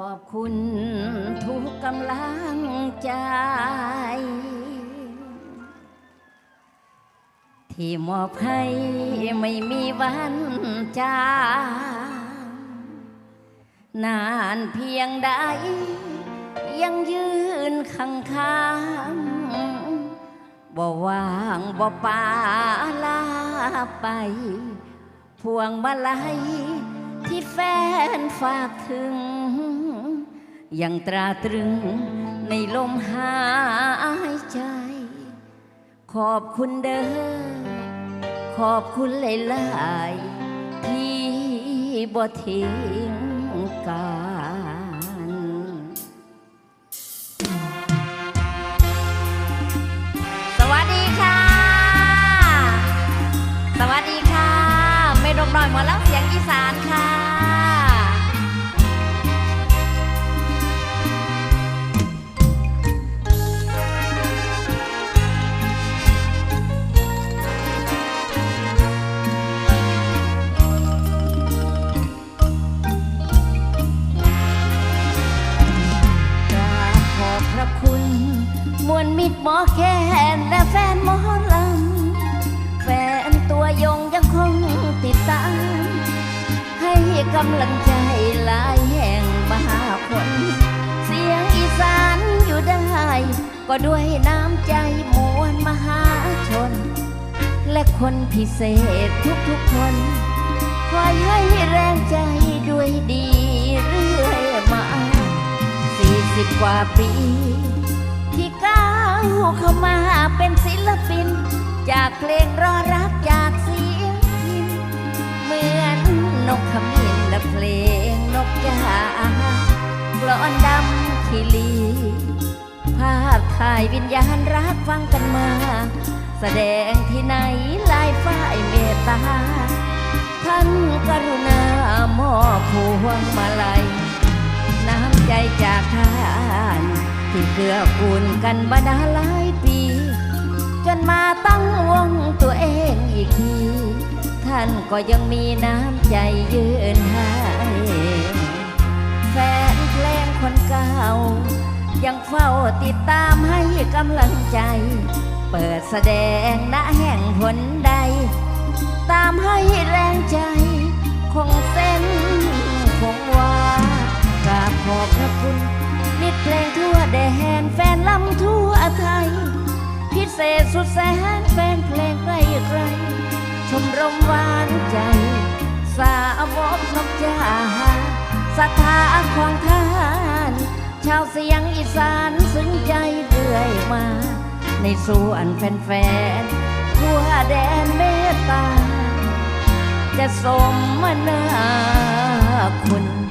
ขอบคุณทุกกำลังใจ ที่มอบให้ไม่มีวันจางนานเพียงใด ยังยืนข้างข้างบ่วางบ่ปาลาไป พวงมาลัยที่แฟนฝากถึง ยังตราตรึงในลมหายใจ ขอบคุณเด้อขอบคุณหลาย ๆ ที่บ่ทิ้งกัน วลมิตรหมอแคนและแฟนหมอลำแฟนตัวยงยังคงติดตามให้กำลังใจหลายแห่งมหาคนเสียงอีสานอยู่ได้ ก็ด้วยน้ำใจมวลมหาชน และคนพิเศษทุกๆคนคอยให้แรงใจด้วยดีเรื่อยมาสี่สิบกว่าปี เข้ามาเป็นศิลปิน จากเพลงรอรักจากเสียงพินเหมือนนกขมิ้นและเพลงนกกากลอนดำขีลี ภาพถ่ายวิญญาณรักฟังกันมา แสดงที่ไหนลายฝ้ายเมตตา ท่านกรุณามอบพวงมาลัย น้ำใจจากท่าน ที่เกื้อกูลกันมาดาหลายปี จนมาตั้งวงตัวเองอีกที ท่านก็ยังมีน้ำใจยืนให้แฟนเพลงคนเก่า ยังเฝ้าติดตามให้กำลังใจ เปิดแสดงณแห่งหนใด ตามให้แรงใจ คงเส้นคงวากราบขอบพระคุณ มิตรเพลงทั่วแดนแฟนลำทั่วไทย พิเศษสุดแสนแฟนเพลงใกล้ไกลชมรมหวานใจ สาวกนกจาศรัทธาของท่าน ชาวเสียงอีสานซึ้งใจเรื่อยมา ในส่วนแฟนๆทั่วแดนเมตตา จะสมนาคุณ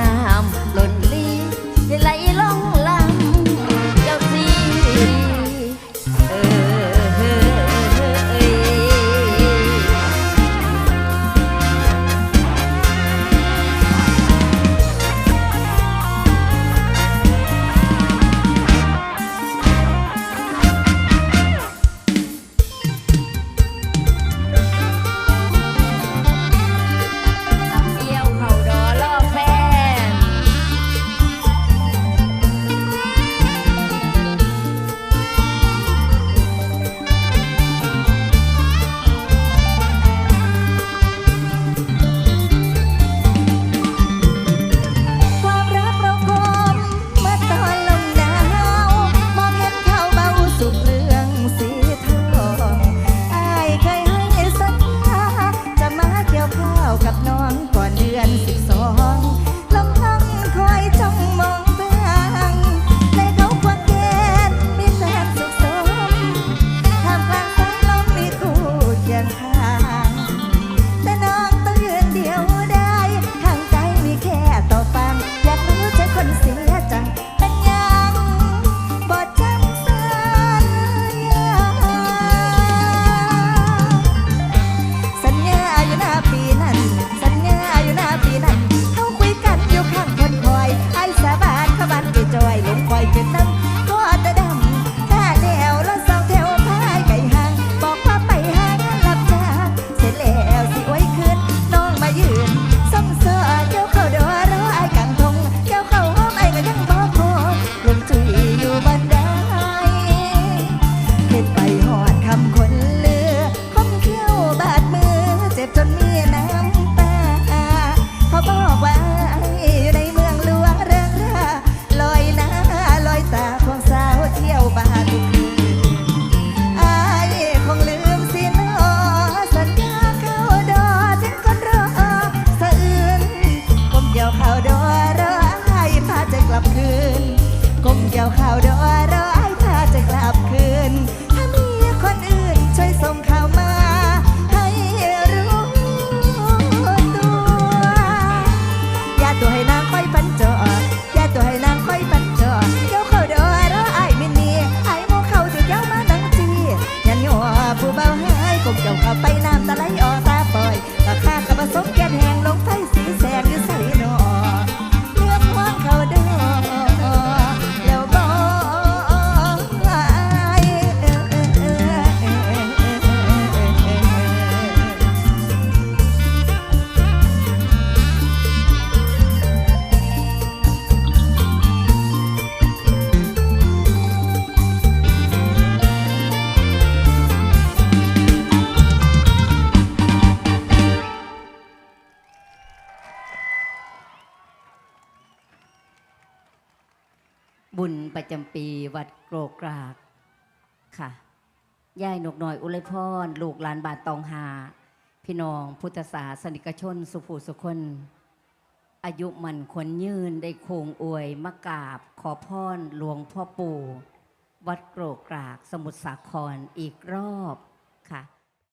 น้ำล้น ปีวัดโกรกรากค่ะยายหนกหน่อยอุไรพรลูกหลานบาทตองหา พี่น้องพุทธศาสนิกชน สุภูสุคน อายุมันขนยืนได้โคงอวยมะกาบ ขอพรหลวงพ่อปู่ วัดโกรกรากสมุทรสาครอีกรอบ